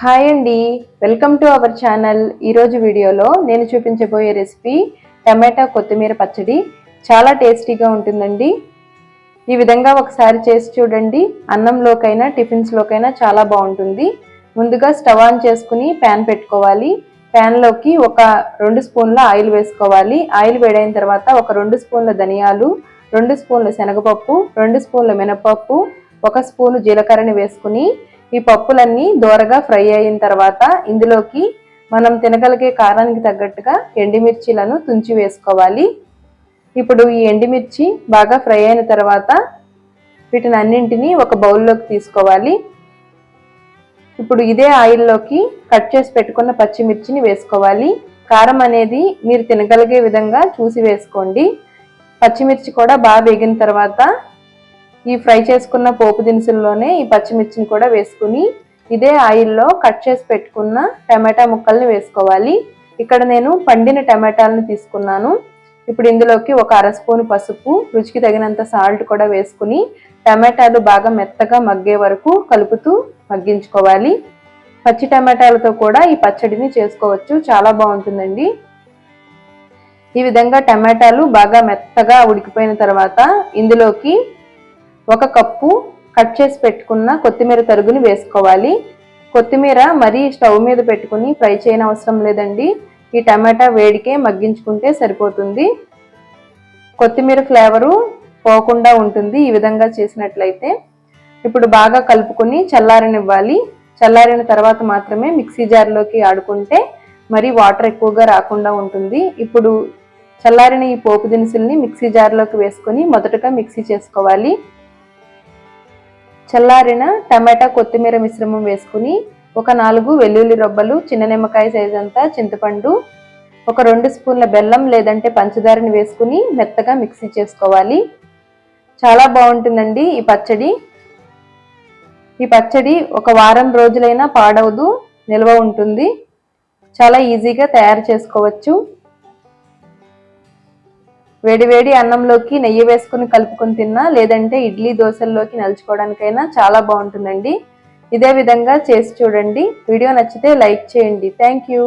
Hi అండి. Welcome to our channel. ఈరోజు వీడియోలో నేను చూపించబోయే రెసిపీ టమాటా కొత్తిమీర పచ్చడి. చాలా టేస్టీగా ఉంటుందండి. ఈ విధంగా ఒకసారి చేసి చూడండి. అన్నంలోకైనా టిఫిన్స్లోకైనా చాలా బాగుంటుంది. ముందుగా స్టవ్ ఆన్ చేసుకుని ప్యాన్ పెట్టుకోవాలి. ప్యాన్లోకి ఒక రెండు స్పూన్ల ఆయిల్ వేసుకోవాలి. ఆయిల్ వేడైన తర్వాత ఒక రెండు స్పూన్ల ధనియాలు రెండు స్పూన్ల శనగపప్పు రెండు స్పూన్ల మినపప్పు ఒక స్పూను జీలకర్రని వేసుకుని ఈ పప్పులన్నీ దోరగా ఫ్రై అయిన తర్వాత ఇందులోకి మనం తినగలిగే కారానికి తగ్గట్టుగా ఎండిమిర్చిలను తుంచి వేసుకోవాలి. ఇప్పుడు ఈ ఎండిమిర్చి బాగా ఫ్రై అయిన తర్వాత వీటిని అన్నింటినీ ఒక బౌల్లోకి తీసుకోవాలి. ఇప్పుడు ఇదే ఆయిల్లోకి కట్ చేసి పెట్టుకున్న పచ్చిమిర్చిని వేసుకోవాలి. కారం అనేది మీరు తినగలిగే విధంగా చూసి వేసుకోండి. పచ్చిమిర్చి కూడా బాగా వేగిన తర్వాత ఈ ఫ్రై చేసుకున్న పోపు దినుసుల్లోనే ఈ పచ్చిమిర్చిని కూడా వేసుకుని ఇదే ఆయిల్లో కట్ చేసి పెట్టుకున్న టమాటా ముక్కల్ని వేసుకోవాలి. ఇక్కడ నేను పండిన టమాటాలను తీసుకున్నాను. ఇప్పుడు ఇందులోకి ఒక అర స్పూన్ పసుపు రుచికి తగినంత సాల్ట్ కూడా వేసుకుని టమాటాలు బాగా మెత్తగా మగ్గే వరకు కలుపుతూ మగ్గించుకోవాలి. పచ్చి టమాటాలతో కూడా ఈ పచ్చడిని చేసుకోవచ్చు. చాలా బాగుంటుందండి. ఈ విధంగా టమాటాలు బాగా మెత్తగా ఉడికిపోయిన తర్వాత ఇందులోకి ఒక కప్పు కట్ చేసి పెట్టుకున్న కొత్తిమీర తరుగుని వేసుకోవాలి. కొత్తిమీర మరీ స్టవ్ మీద పెట్టుకుని ఫ్రై చేయని అవసరం లేదండి. ఈ టమాటా వేడికే మగ్గించుకుంటే సరిపోతుంది. కొత్తిమీర ఫ్లేవరు పోకుండా ఉంటుంది ఈ విధంగా చేసినట్లయితే. ఇప్పుడు బాగా కలుపుకొని చల్లారనివ్వాలి. చల్లారిన తర్వాత మాత్రమే మిక్సీ జార్లోకి ఆడుకుంటే మరి వాటర్ ఎక్కువగా రాకుండా ఉంటుంది. ఇప్పుడు చల్లారిన ఈ పోపు దినుసుల్ని మిక్సీ జార్లోకి వేసుకొని మొదటగా మిక్సీ చేసుకోవాలి. చల్లారిన టమాటా కొత్తిమీర మిశ్రమం వేసుకుని ఒక నాలుగు వెల్లుల్లి రొబ్బలు చిన్న నిమ్మకాయ సైజ్ అంతా చింతపండు ఒక రెండు స్పూన్ల బెల్లం లేదంటే పంచదారని వేసుకుని మెత్తగా మిక్సీ చేసుకోవాలి. చాలా బాగుంటుందండి ఈ పచ్చడి. ఈ పచ్చడి ఒక వారం రోజులైనా పాడవదు నిల్వ ఉంటుంది. చాలా ఈజీగా తయారు చేసుకోవచ్చు. వేడివేడి అన్నంలోకి నెయ్యి వేసుకుని కలుపుకొని తిన్నా లేదంటే ఇడ్లీ దోశల్లోకి నలుచుకోవడానికైనా చాలా బాగుంటుందండి. ఇదే విధంగా చేసి చూడండి. వీడియో నచ్చితే లైక్ చేయండి. Thank you.